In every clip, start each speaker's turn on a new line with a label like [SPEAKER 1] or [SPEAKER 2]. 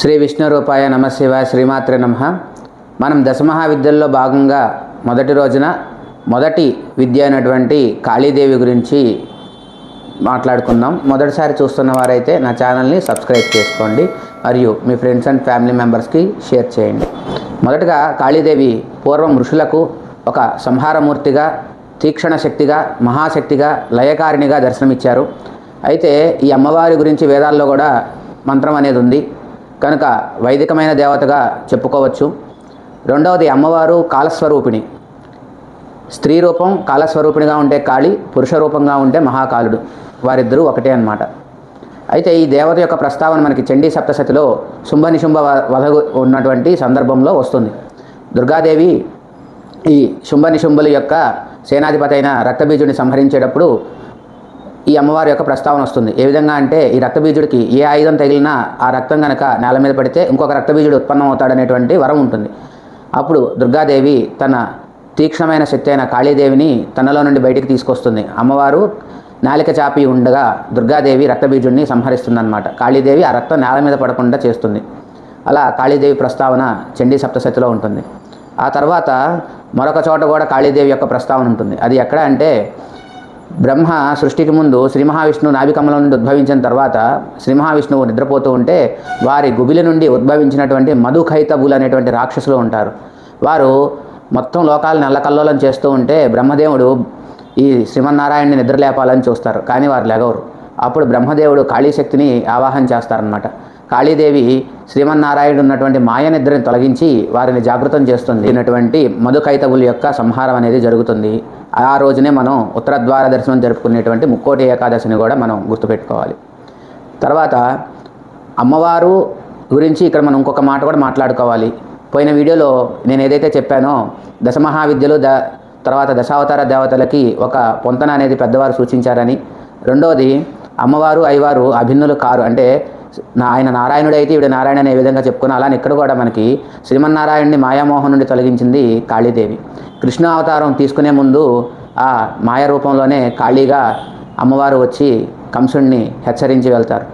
[SPEAKER 1] శ్రీ విష్ణురూపాయ రూపాయ నమశివ శ్రీమాత్రే నమ. మనం దశమహావిద్యల్లో భాగంగా మొదటి రోజున మొదటి విద్య అయినటువంటి కాళీదేవి గురించి మాట్లాడుకుందాం. మొదటిసారి చూస్తున్న వారైతే నా ఛానల్ని సబ్స్క్రైబ్ చేసుకోండి మరియు మీ ఫ్రెండ్స్ అండ్ ఫ్యామిలీ మెంబర్స్కి షేర్ చేయండి. మొదటగా కాళీదేవి పూర్వం ఋషులకు ఒక సంహారమూర్తిగా తీక్షణ శక్తిగా మహాశక్తిగా లయకారిణిగా దర్శనమిచ్చారు. అయితే ఈ అమ్మవారి గురించి వేదాల్లో కూడా మంత్రం అనేది ఉంది. కనుక వైదికమైన దేవతగా చెప్పుకోవచ్చు. రెండవది అమ్మవారు కాలస్వరూపిణి. స్త్రీ రూపం కాలస్వరూపిణిగా ఉంటే కాళి పురుష రూపంగా ఉంటే మహాకాలుడు. వారిద్దరూ ఒకటే అన్నమాట. అయితే ఈ దేవత యొక్క ప్రస్తావన మనకి చండీ సప్తశతిలో శుంభ నిశుంభ వధ ఉన్నటువంటి సందర్భంలో వస్తుంది. దుర్గాదేవి ఈ శుంభ నిశుంభుల యొక్క సేనాధిపతి అయిన రక్తబీజుని సంహరించేటప్పుడు ఈ అమ్మవారి యొక్క ప్రస్తావన వస్తుంది. ఏ విధంగా అంటే ఈ రక్తబీజుడికి ఏ ఆయుధం తగిలినా ఆ రక్తం కనుక నేల మీద పడితే ఇంకొక రక్తబీజుడు ఉత్పన్నం అవుతాడనేటువంటి వరం ఉంటుంది. అప్పుడు దుర్గాదేవి తన తీక్షణమైన శక్తి అయిన కాళీదేవిని తనలో నుండి బయటికి తీసుకొస్తుంది. అమ్మవారు నాలిక చాపి ఉండగా దుర్గాదేవి రక్తబీజుడిని సంహరిస్తుందన్నమాట. కాళీదేవి ఆ రక్తం నేల మీద పడకుండా చేస్తుంది. అలా కాళీదేవి ప్రస్తావన చండీ సప్తశతిలో ఉంటుంది. ఆ తర్వాత మరొక చోట కూడా కాళీదేవి యొక్క ప్రస్తావన ఉంటుంది. అది ఎక్కడ అంటే బ్రహ్మ సృష్టికి ముందు శ్రీ మహావిష్ణువు నాభికమలం నుండి ఉద్భవించిన తర్వాత శ్రీ మహావిష్ణువు నిద్రపోతూ ఉంటే వారి గుబిలి నుండి ఉద్భవించినటువంటి మధుఖైతబులు అనేటువంటి రాక్షసులు ఉంటారు. వారు మొత్తం లోకాలను నల్లకల్లోలం చేస్తూ ఉంటే బ్రహ్మదేవుడు ఈ శ్రీమన్నారాయణని నిద్రలేపాలని చూస్తారు కానీ వారు లెగవరు. అప్పుడు బ్రహ్మదేవుడు కాళీశక్తిని ఆవాహన చేస్తారనమాట కాళీదేవి శ్రీమన్నారాయణుడు ఉన్నటువంటి మాయ నిద్రని తొలగించి వారిని జాగృతం చేస్తుంది. అయినటువంటి మధుకైతవుల యొక్క సంహారం అనేది జరుగుతుంది. ఆ రోజునే మనం ఉత్తరద్వార దర్శనం జరుపుకునేటువంటి ముక్కోటి ఏకాదశిని కూడా మనం గుర్తుపెట్టుకోవాలి. తర్వాత అమ్మవారు గురించి ఇక్కడ మనం ఇంకొక మాట కూడా మాట్లాడుకోవాలి. పోయిన వీడియోలో నేను ఏదైతే చెప్పానో దశమహావిద్యలు ద తర్వాత దశావతార దేవతలకి ఒక పొంతన అనేది పెద్దవారు సూచించారని. రెండవది అమ్మవారు అయ్యవారు అభిన్నులు కారు అంటే ఆయన నారాయణుడైతే అయితే ఈవిడ నారాయణ అనే విధంగా చెప్పుకుని అలానే ఇక్కడ కూడా మనకి శ్రీమన్నారాయణుని మాయామోహం నుండి తొలగించింది కాళీదేవి. కృష్ణ అవతారం తీసుకునే ముందు ఆ మాయ రూపంలోనే కాళీగా అమ్మవారు వచ్చి కంసుణ్ణి హెచ్చరించి వెళ్తారు.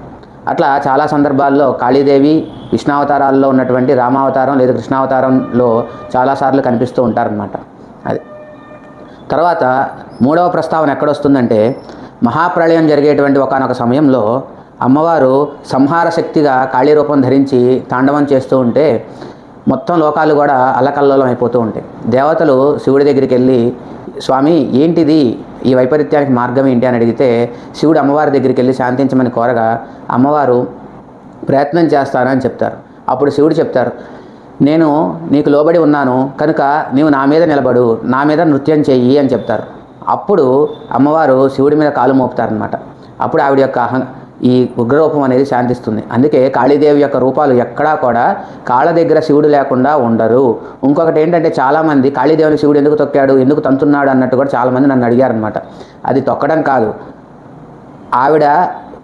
[SPEAKER 1] అట్లా చాలా సందర్భాల్లో కాళీదేవి విష్ణావతారాల్లో ఉన్నటువంటి రామావతారం లేదా కృష్ణావతారంలో చాలాసార్లు కనిపిస్తూ ఉంటారనమాట అది. తర్వాత మూడవ ప్రస్తావన ఎక్కడొస్తుందంటే మహాప్రళయం జరిగేటువంటి ఒకనొక సమయంలో అమ్మవారు సంహార శక్తిగా కాళీ రూపం ధరించి తాండవం చేస్తూ ఉంటే మొత్తం లోకాలు కూడా అల్లకల్లోలం అయిపోతూ ఉంటాయి. దేవతలు శివుడి దగ్గరికి వెళ్ళి స్వామి ఏంటిది ఈ వైపరీత్యానికి మార్గం ఏంటి? అని అడిగితే శివుడు అమ్మవారి దగ్గరికి వెళ్ళి శాంతించమని కోరగా అమ్మవారు ప్రయత్నం చేస్తానని చెప్తారు. అప్పుడు శివుడు చెప్తారు నేను నీకు లోబడి ఉన్నాను కనుక నీవు నా మీద నిలబడు నా మీద నృత్యం చెయ్యి అని చెప్తారు. అప్పుడు అమ్మవారు శివుడి మీద కాలు మోపుతారనమాట అప్పుడు ఆవిడ యొక్క అహం ఈ ఉగ్రరూపం అనేది శాంతిస్తుంది. అందుకే కాళీదేవి యొక్క రూపాలు ఎక్కడా కూడా కాళ్ళ దగ్గర శివుడు లేకుండా ఉండరు. ఇంకొకటి ఏంటంటే చాలామంది కాళీదేవిని శివుడు ఎందుకు తొక్కాడు ఎందుకు తంతున్నాడు అన్నట్టు కూడా చాలామంది నన్ను అడిగారనమాట అది తొక్కడం కాదు. ఆవిడ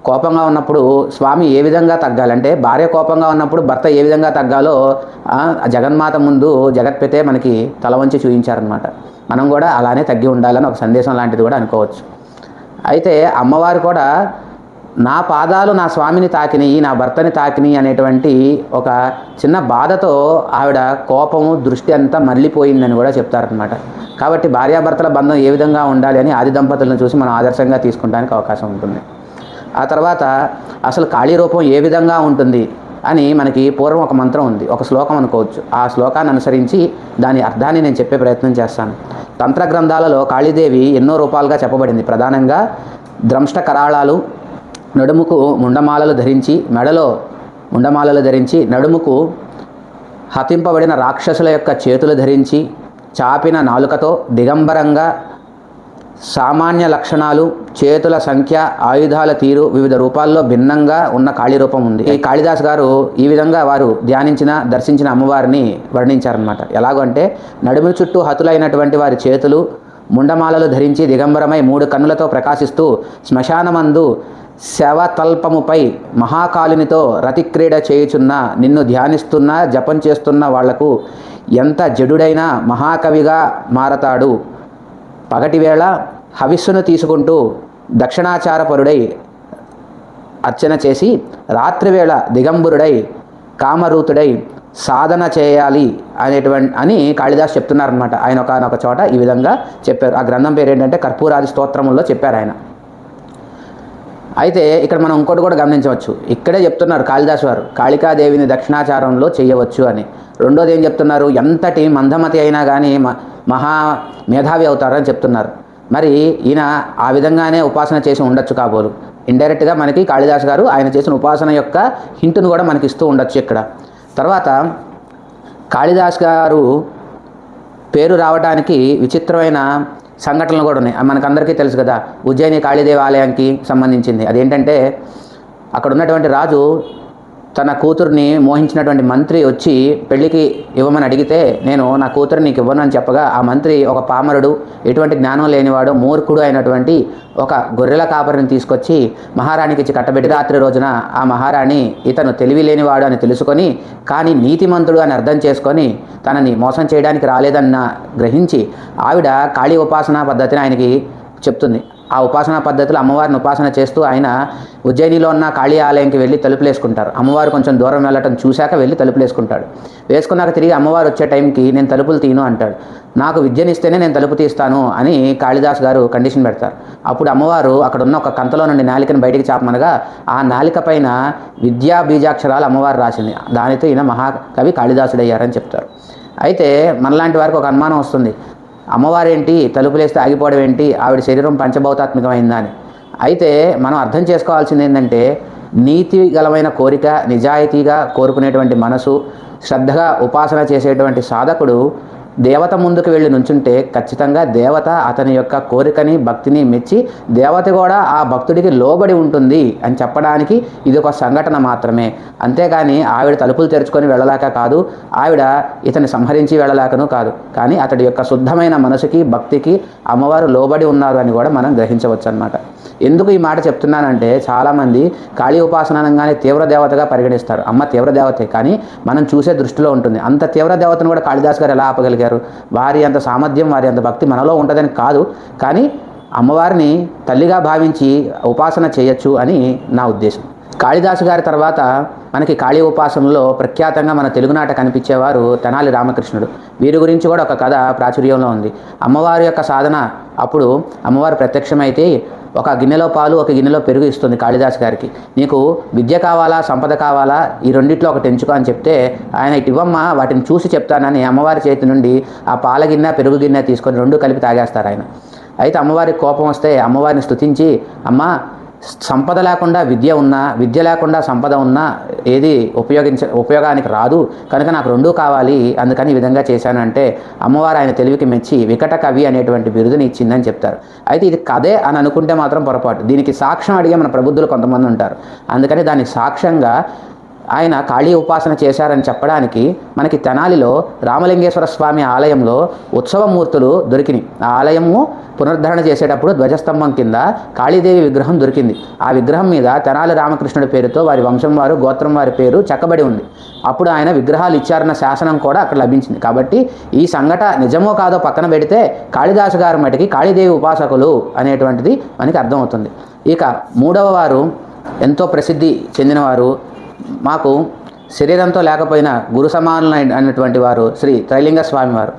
[SPEAKER 1] కోపంగా ఉన్నప్పుడు స్వామి ఏ విధంగా తగ్గాలంటే భార్య కోపంగా ఉన్నప్పుడు భర్త ఏ విధంగా తగ్గాలో జగన్మాత ముందు జగత్పితే మనకి తల వంచి చూపించారనమాట మనం కూడా అలానే తగ్గి ఉండాలని ఒక సందేశం లాంటిది కూడా అనుకోవచ్చు. అయితే అమ్మవారు కూడా నా పాదాలు నా స్వామిని తాకినాయి నా భర్తని తాకినాయి అనేటువంటి ఒక చిన్న బాధతో ఆవిడ కోపము దృష్టి అంతా మళ్ళీపోయిందని కూడా చెప్తారనమాట కాబట్టి భార్యాభర్తల బంధం ఏ విధంగా ఉండాలి అని ఆది దంపతులను చూసి మనం ఆదర్శంగా తీసుకుంటానికి అవకాశం ఉంటుంది. ఆ తర్వాత అసలు కాళీ రూపం ఏ విధంగా ఉంటుంది అని మనకి పూర్వం ఒక మంత్రం ఉంది ఒక శ్లోకం అనుకోవచ్చు. ఆ శ్లోకాన్ని అనుసరించి దాని అర్థాన్ని నేను చెప్పే ప్రయత్నం చేస్తాను. తంత్ర గ్రంథాలలో కాళీదేవి ఎన్నో రూపాలుగా చెప్పబడింది. ప్రధానంగా ద్రంష్ట కరాళాలు నడుముకు ముండమాలలు ధరించి మెడలో ముండమాలలు ధరించి నడుముకు హతింపబడిన రాక్షసుల యొక్క చేతులు ధరించి చాపిన నాలుకతో దిగంబరంగా సామాన్య లక్షణాలు చేతుల సంఖ్య ఆయుధాల తీరు వివిధ రూపాల్లో భిన్నంగా ఉన్న కాళీ రూపం ఉంది. ఈ కాళిదాస్ గారు ఈ విధంగా వారు ధ్యానించిన దర్శించిన అమ్మవారిని వర్ణించారనమాట ఎలాగంటే నడుము చుట్టూ హతులైనటువంటి వారి చేతులు ముండమాలలు ధరించి దిగంబరమై మూడు కన్నులతో ప్రకాశిస్తూ శ్మశానమందు శవతల్పముపై మహాకాలునితో రతిక్రీడ చేయుచున్న నిన్ను ధ్యానిస్తున్న జపం చేస్తున్న వాళ్ళకు ఎంత జడుడైనా మహాకవిగా మారతాడు. పగటివేళ హవిస్సును తీసుకుంటూ దక్షిణాచారపరుడై అర్చన చేసి రాత్రివేళ దిగంబరుడై కామరూతుడై సాధన చేయాలి అనేటువంటి అని కాళిదాస్ చెప్తున్నారనమాట ఆయన ఒకనొక ఒక చోట ఈ విధంగా చెప్పారు. ఆ గ్రంథం పేరు ఏంటంటే కర్పూరాది స్తోత్రముల్లో చెప్పారు ఆయన. అయితే ఇక్కడ మనం ఇంకోటి కూడా గమనించవచ్చు. ఇక్కడే చెప్తున్నారు కాళిదాస్ వారు కాళికాదేవిని దక్షిణాచారంలో చేయవచ్చు అని. రెండోది ఏం చెప్తున్నారు? ఎంతటి మందమతి అయినా కానీ మ- మహా మేధావి అవుతారని చెప్తున్నారు. మరి ఈయన ఆ విధంగానే ఉపాసన చేసి ఉండొచ్చు కాబోలు. ఇండైరెక్ట్గా మనకి కాళిదాస్ గారు ఆయన చేసిన ఉపాసన యొక్క హింటును కూడా మనకి ఇస్తూ ఉండొచ్చు ఇక్కడ. తర్వాత కాళిదాస్ గారు పేరు రావడానికి విచిత్రమైన సంఘటనలు కూడా ఉన్నాయి. మనకందరికీ తెలుసు కదా ఉజ్జయిని కాళీదేవి ఆలయానికి సంబంధించింది. అదేంటంటే అక్కడ ఉన్నటువంటి రాజు తన కూతుర్ని మోహించినటువంటి మంత్రి వచ్చి పెళ్ళికి ఇవ్వమని అడిగితే నేను నా కూతురు నీకు ఇవ్వను అని చెప్పగా ఆ మంత్రి ఒక పామరుడు ఎటువంటి జ్ఞానం లేనివాడు మూర్ఖుడు అయినటువంటి ఒక గొర్రెల కాపరిని తీసుకొచ్చి మహారాణికి ఇచ్చి కట్టబెట్టి రాత్రి రోజున ఆ మహారాణి ఇతను తెలివి లేనివాడు అని తెలుసుకొని కానీ నీతిమంతుడు అని అర్థం చేసుకొని తనని మోసం చేయడానికి రాలేదన్న గ్రహించి ఆవిడ కాళీ ఉపాసనా పద్ధతిని ఆయనకి చెప్తుంది. ఆ ఉపాసనా పద్ధతిలో అమ్మవారిని ఉపాసన చేస్తూ ఆయన ఉజ్జయినిలో ఉన్న కాళీ ఆలయంకి వెళ్ళి తలుపులు వేసుకుంటారు అమ్మవారు కొంచెం దూరం వెళ్ళటం చూశాక వెళ్ళి తలుపులేసుకుంటాడు. వేసుకున్నాక తిరిగి అమ్మవారు వచ్చే టైంకి నేను తలుపులు తీను అంటాడు. నాకు విద్యనిస్తేనే నేను తలుపు తీస్తాను అని కాళిదాస్ గారు కండిషన్ పెడతారు. అప్పుడు అమ్మవారు అక్కడున్న ఒక కంతలో నుండి నాలికను బయటికి చాపమనగా ఆ నాలిక పైన విద్యా బీజాక్షరాలు అమ్మవారు రాసింది. దానితో ఈయన మహాకవి కాళిదాసుడయ్యారని చెప్తారు. అయితే మనలాంటి వారికి ఒక అనుమానం వస్తుంది. అమ్మవారేంటి? తలుపులేస్తే ఆగిపోవడం ఏంటి? ఆవిడ శరీరం పంచభౌతాత్మికమైందా అని. అయితే మనం అర్థం చేసుకోవాల్సింది ఏంటంటే నీతి గలమైన కోరిక నిజాయితీగా కోరుకునేటువంటి మనసు శ్రద్ధగా ఉపాసన చేసేటువంటి సాధకుడు దేవత ముందుకు వెళ్ళి నుంచుంటే ఖచ్చితంగా దేవత అతని యొక్క కోరికని భక్తిని మెచ్చి దేవత కూడా ఆ భక్తుడికి లోబడి ఉంటుంది అని చెప్పడానికి ఇది ఒక సంఘటన మాత్రమే. అంతేగాని ఆవిడ తలుపులు తెరుచుకొని వెళ్ళలేక కాదు ఆవిడ ఇతని సంహరించి వెళ్ళలేకను కాదు. కానీ అతడి యొక్క శుద్ధమైన మనసుకి భక్తికి అమ్మవారు లోబడి ఉన్నారు అని కూడా మనం గ్రహించవచ్చు అనమాట ఎందుకు ఈ మాట చెప్తున్నానంటే చాలామంది కాళీ ఉపాసన అనగానే తీవ్ర దేవతగా పరిగణిస్తారు. అమ్మ తీవ్ర దేవతే కానీ మనం చూసే దృష్టిలో ఉంటుంది. అంత తీవ్ర దేవతను కూడా కాళిదాస్ గారు ఎలా ఆపగలిగారు? వారి అంత సామర్థ్యం వారి అంత భక్తి మనలో ఉంటుందని కాదు. కానీ అమ్మవారిని తల్లిగా భావించి ఉపాసన చేయొచ్చు అని నా ఉద్దేశం. కాళిదాసు గారి తర్వాత మనకి కాళీ ఉపాసనలో ప్రఖ్యాతంగా మన తెలుగునాట కనిపించేవారు తెనాలి రామకృష్ణుడు. వీరి గురించి కూడా ఒక కథ ప్రాచుర్యంలో ఉంది. అమ్మవారి యొక్క సాధన అప్పుడు అమ్మవారు ప్రత్యక్షమైతే ఒక గిన్నెలో పాలు ఒక గిన్నెలో పెరుగు ఇస్తుంది కాళిదాస్ గారికి. నీకు విద్య కావాలా సంపద కావాలా? ఈ రెండిట్లో ఒకటి ఎంచుకో అని చెప్తే ఆయన ఇవ్వమ్మా వాటిని చూసి చెప్తానని అమ్మవారి చేతి నుండి ఆ పాల గిన్నె పెరుగు గిన్నె తీసుకొని రెండు కలిపి తాగేస్తారు ఆయన. అయితే అమ్మవారికి కోపం వస్తే అమ్మవారిని స్తుతించి అమ్మ సంపద లేకుండా విద్య ఉన్నా విద్య లేకుండా సంపద ఉన్నా ఏది ఉపయోగించ ఉపయోగానికి రాదు. కనుక నాకు రెండూ కావాలి. అందుకని ఈ విధంగా చేశానంటే అమ్మవారు ఆయన తెలివికి మెచ్చి వికట కవి అనేటువంటి బిరుదుని ఇచ్చిందని చెప్తారు. అయితే ఇది కథే అని అనుకుంటే మాత్రం పొరపాటు. దీనికి సాక్ష్యం అడిగే మన ప్రబుద్ధులు కొంతమంది ఉంటారు. అందుకని దానికి సాక్ష్యంగా ఆయన కాళీ ఉపాసన చేశారని చెప్పడానికి మనకి తెనాలిలో రామలింగేశ్వర స్వామి ఆలయంలో ఉత్సవమూర్తులు దొరికినాయి ఆ ఆలయము పునరుద్ధరణ చేసేటప్పుడు ధ్వజస్తంభం కింద కాళీదేవి విగ్రహం దొరికింది. ఆ విగ్రహం మీద తెనాలి రామకృష్ణుడి పేరుతో వారి వంశం వారు గోత్రం వారి పేరు చెక్కబడి ఉంది. అప్పుడు ఆయన విగ్రహాలు ఇచ్చారన్న శాసనం కూడా అక్కడ లభించింది. కాబట్టి ఈ సంఘట నిజమో కాదో పక్కన పెడితే కాళిదాసు గారి మటుకి కాళీదేవి ఉపాసకులు అనేటువంటిది మనకి అర్థమవుతుంది. ఇక మూడవ వారు ఎంతో ప్రసిద్ధి చెందినవారు మాకు శరీరంతో లేకపోయినా గురు సమానులు అయినటువంటి వారు శ్రీ త్రైలింగ స్వామి వారు.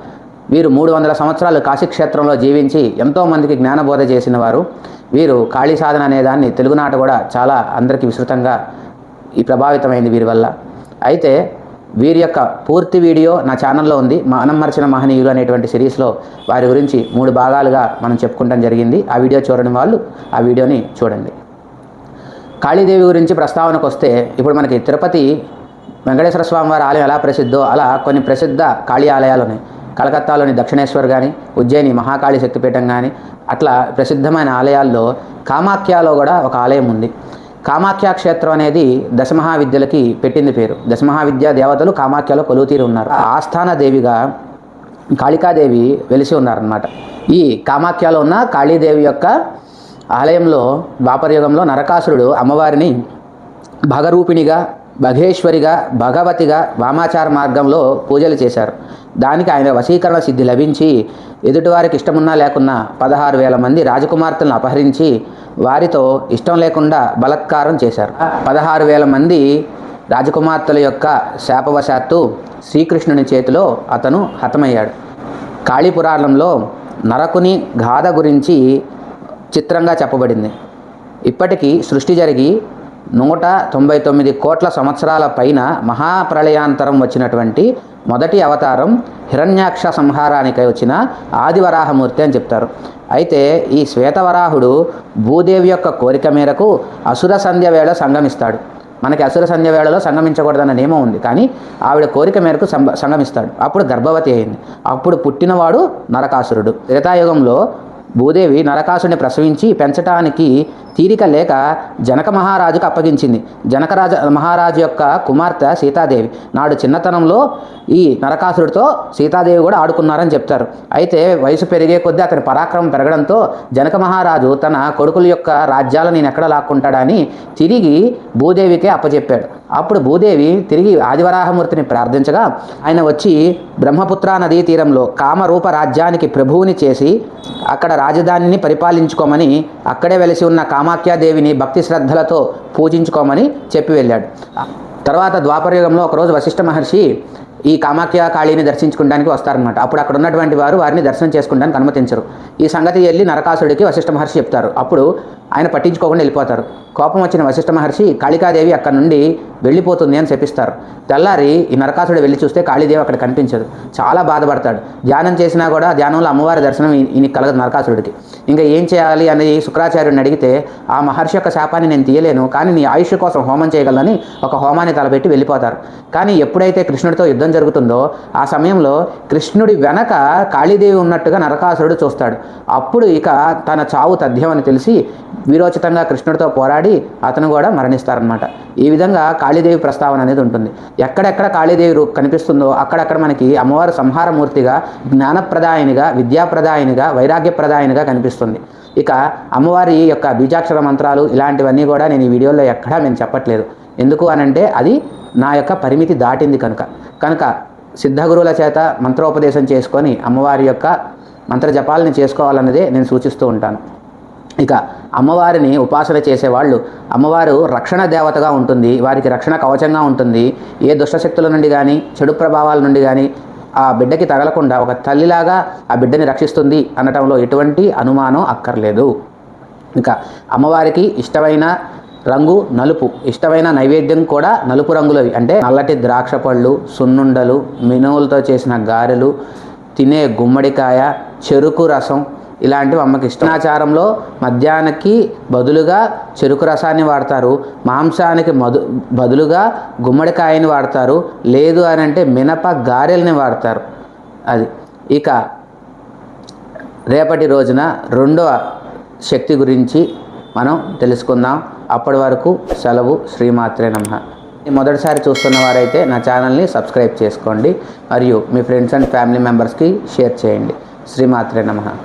[SPEAKER 1] వీరు మూడు వందల సంవత్సరాలు కాశీక్షేత్రంలో జీవించి ఎంతోమందికి జ్ఞానబోధ చేసిన వారు. వీరు కాళీ సాధన అనే దాన్ని తెలుగునాట కూడా చాలా అందరికీ విస్తృతంగా ఈ ప్రభావితమైంది వీరి వల్ల. అయితే వీరి యొక్క పూర్తి వీడియో నా ఛానల్లో ఉంది. మనం మహనీయులు అనేటువంటి సిరీస్లో వారి గురించి మూడు భాగాలుగా మనం చెప్పుకుంటాం జరిగింది. ఆ వీడియో చూడని వాళ్ళు ఆ వీడియోని చూడండి. కాళీదేవి గురించి ప్రస్తావనకు వస్తే ఇప్పుడు మనకి తిరుపతి వెంకటేశ్వర స్వామి వారి ఆలయం ఎలా ప్రసిద్ధో అలా కొన్ని ప్రసిద్ధ కాళీ ఆలయాలు ఉన్నాయి కలకత్తాలోని దక్షిణేశ్వర్ కానీ ఉజ్జయిని మహాకాళి శక్తిపీఠం కానీ అట్లా ప్రసిద్ధమైన ఆలయాల్లో కామాఖ్యలో కూడా ఒక ఆలయం ఉంది. కామాఖ్య క్షేత్రం అనేది దశమహావిద్యలకి పెట్టింది పేరు. దశమహావిద్య దేవతలు కామాఖ్యలో కొలువుతీరి ఉన్నారు. ఆస్థాన దేవిగా కాళికాదేవి వెలిసి ఉన్నారనమాట ఈ కామాఖ్యలో ఉన్న కాళీదేవి యొక్క ఆలయంలో ద్వాపరయుగంలో నరకాసురుడు అమ్మవారిని భగరూపిణిగా భగేశ్వరిగా భగవతిగా వామాచార మార్గంలో పూజలు చేశారు. దానికి ఆయన వశీకరణ సిద్ధి లభించి ఎదుటివారికి ఇష్టమున్నా లేకున్నా పదహారు వేల మంది రాజకుమార్తెలను అపహరించి వారితో ఇష్టం లేకుండా బలత్కారం చేశారు. పదహారు వేల మంది రాజకుమార్తెల యొక్క శాపవశాత్తు శ్రీకృష్ణుని చేతిలో అతను హతమయ్యాడు. కాళీపురాణంలో నరకుని గాథ గురించి చిత్రంగా చెప్పబడింది. ఇప్పటికీ సృష్టి జరిగి నూట తొంభై తొమ్మిది కోట్ల సంవత్సరాల పైన మహాప్రళయాంతరం వచ్చినటువంటి మొదటి అవతారం హిరణ్యాక్ష సంహారానికై వచ్చిన ఆదివరాహమూర్తి అని చెప్తారు. అయితే ఈ శ్వేతవరాహుడు భూదేవి యొక్క కోరిక మేరకు అసుర సంధ్య వేళ సంగమిస్తాడు. మనకి అసుర సంధ్య వేళలో సంగమించకూడదన్న నియమం ఉంది. కానీ ఆవిడ కోరిక మేరకు సంగమిస్తాడు. అప్పుడు గర్భవతి అయింది. అప్పుడు పుట్టినవాడు నరకాసురుడు. త్రేతాయుగంలో భూదేవి నరకాసుని ప్రసవించి పెంచటానికి తీరిక లేక జనక మహారాజుకు అప్పగించింది. జనకరాజ మహారాజు యొక్క కుమార్తె సీతాదేవి. నాడు చిన్నతనంలో ఈ నరకాసురుడితో సీతాదేవి కూడా ఆడుకున్నారని చెప్తారు. అయితే వయసు పెరిగే కొద్దీ అతని పరాక్రమం పెరగడంతో జనక మహారాజు తన కొడుకుల యొక్క రాజ్యాలు నేను ఎక్కడ లాక్కుంటాడని తిరిగి భూదేవికే అప్పచెప్పాడు. అప్పుడు భూదేవి తిరిగి ఆదివరాహమూర్తిని ప్రార్థించగా ఆయన వచ్చి బ్రహ్మపుత్ర నదీ తీరంలో కామరూప రాజ్యానికి ప్రభువుని చేసి అక్కడ రాజధానిని పరిపాలించుకోమని అక్కడే వెలిసి ఉన్న కామ కామాఖ్యాదేవిని భక్తి శ్రద్ధలతో పూజించుకోమని చెప్పి వెళ్ళాడు. తర్వాత ద్వాపరయుగంలో ఒకరోజు వశిష్ఠ మహర్షి ఈ కామాఖ్య కాళీని దర్శించుకోవడానికి వస్తారనమాట అప్పుడు అక్కడ ఉన్నటువంటి వారు వారిని దర్శనం చేసుకోవడానికి అనుమతించరు. ఈ సంగతి వెళ్ళి నరకాసుడికి వశిష్ఠ మహర్షి చెప్తారు. అప్పుడు ఆయన పట్టించుకోకుండా వెళ్ళిపోతారు. కోపం వచ్చిన వశిష్ఠ మహర్షి కాళికాదేవి అక్కడ నుండి వెళ్ళిపోతుంది అని చెప్పిస్తారు తెల్లారి ఈ నరకాసుడు వెళ్ళి చూస్తే కాళీదేవి అక్కడ కనిపించదు. చాలా బాధపడతాడు. ధ్యానం చేసినా కూడా ధ్యానంలో అమ్మవారి దర్శనం ఈ- ఈయనకి కలగదు నరకాసుడికి ఇంకా ఏం చేయాలి అని శుక్రాచార్యుడిని అడిగితే ఆ మహర్షి యొక్క శాపాన్ని నేను తీయలేను కానీ నీ ఆయుష్ కోసం హోమం చేయగలని ఒక హోమాన్ని తలపెట్టి వెళ్ళిపోతారు. కానీ ఎప్పుడైతే కృష్ణుడితో యుద్ధం జరుగుతుందో ఆ సమయంలో కృష్ణుడి వెనక కాళీదేవి ఉన్నట్టుగా నరకాసురుడు చూస్తాడు. అప్పుడు ఇక తన చావు తథ్యమని తెలిసి వీరోచితంగా కృష్ణుడితో పోరాడి అతను కూడా మరణిస్తారనమాట ఈ విధంగా కాళీదేవి ప్రస్తావన అనేది ఉంటుంది. ఎక్కడెక్కడ కాళీదేవి కనిపిస్తుందో అక్కడక్కడ మనకి అమ్మవారు సంహారమూర్తిగా జ్ఞానప్రదాయనిగా విద్యాప్రదాయనిగా వైరాగ్యప్రదాయనిగా కనిపిస్తుంది. ఇక అమ్మవారి యొక్క బీజాక్షర మంత్రాలు ఇలాంటివన్నీ కూడా నేను ఈ వీడియోలో ఎక్కడా నేను చెప్పట్లేదు. ఎందుకు అనంటే అది నా యొక్క పరిమితి దాటింది కనుక. కనుక సిద్ధగురువుల చేత మంత్రోపదేశం చేసుకొని అమ్మవారి యొక్క మంత్ర జపాలని చేసుకోవాలన్నదే నేను సూచిస్తూ ఉంటాను. ఇక అమ్మవారిని ఉపాసన చేసేవాళ్ళు అమ్మవారు రక్షణ దేవతగా ఉంటుంది వారికి రక్షణ కవచంగా ఉంటుంది. ఏ దుష్టశక్తుల నుండి కానీ చెడు ప్రభావాల నుండి కానీ ఆ బిడ్డకి తగలకుండా ఒక తల్లిలాగా ఆ బిడ్డని రక్షిస్తుంది అనటంలో ఎటువంటి అనుమానం అక్కర్లేదు. ఇంకా అమ్మవారికి ఇష్టమైన రంగు నలుపు ఇష్టమైన నైవేద్యం కూడా నలుపు రంగులవి. అంటే నల్లటి ద్రాక్ష పళ్ళు సున్నుండలు మినువులతో చేసిన గారెలు తినే గుమ్మడికాయ చెరుకు రసం ఇలాంటివి అమ్మకి ఇష్టాచారంలో మద్యానికి బదులుగా చెరుకు రసాన్ని వాడతారు. మాంసానికి మధు బదులుగా గుమ్మడికాయని వాడతారు. లేదు అని అంటే మినప గారెల్ని వాడతారు. అది. ఇక రేపటి రోజున రెండవ శక్తి గురించి మనం తెలుసుకుందాం. అప్పటి వరకు సెలవు శ్రీమాత్రే నమ. మొదటిసారి చూస్తున్న వారైతే నా ఛానల్ని సబ్స్క్రైబ్ చేసుకోండి. మరియు మీ ఫ్రెండ్స్ అండ్ ఫ్యామిలీ మెంబర్స్కి షేర్ చేయండి. శ్రీమాత్రే నమ.